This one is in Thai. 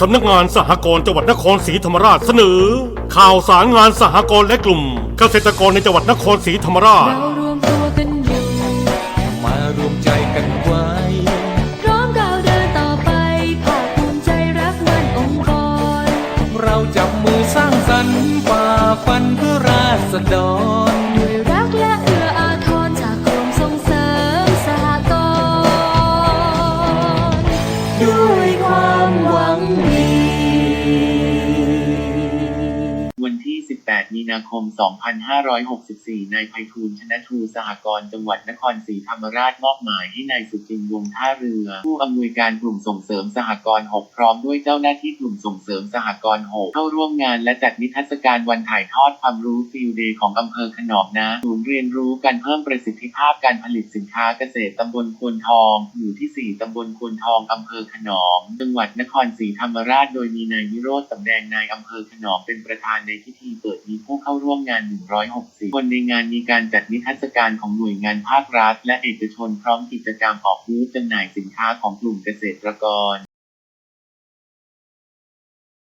สำนักงานสหกรณ์จังหวัดนครศรีธรรมราชเสนอ ข่าวสารงานสหกรณ์และกลุ่ม เกษตรกรในจังหวัดนครศรีธรรมราช เรารวมตัวกันอยู่ มารวมใจกันไว้ พร้อมก้าวเดินต่อไปภาคภูมิใจรักมันองค์กร เราจับมือสร้างสรรค์ฝ่าฟันเพื่อราษฎร ด้วยรักและเอื้ออาทรจากกรมส่งเสริมสหกรณ์ด้วย นาคม 2564 นายไพฑูรย์ชนะทูสหกรณ์จังหวัดนครศรีธรรมราชมอบหมายให้นายสุจินวงท่าเรือ ผู้อำนวยการกลุ่มส่งเสริมสหกรณ์ 6 พร้อมด้วยเจ้าหน้าที่กลุ่มส่งเสริมสหกรณ์ 6 เข้าร่วมงานและจัดนิทรรศการวันถ่ายทอดความรู้ฟิลเดย์ของอำเภอขนอมนะศูนย์เรียนรู้การเพิ่มประสิทธิภาพการผลิตสินค้าเกษตรตำบลควนทอง หมู่ที่ 4 ตำบลควนทองอำเภอขนอม จังหวัดนครศรีธรรมราช โดยมีนายวิโรธสำแดงนายอำเภอขนอมเป็นประธานในพิธีเปิดมีผู้เข้าร่วมงาน 160 คนในงานมีการจัดนิทรรศการของหน่วยงานภาครัฐและเอกชนพร้อมกิจกรรมออกบูธจำหน่ายสินค้าของกลุ่มเกษตรกร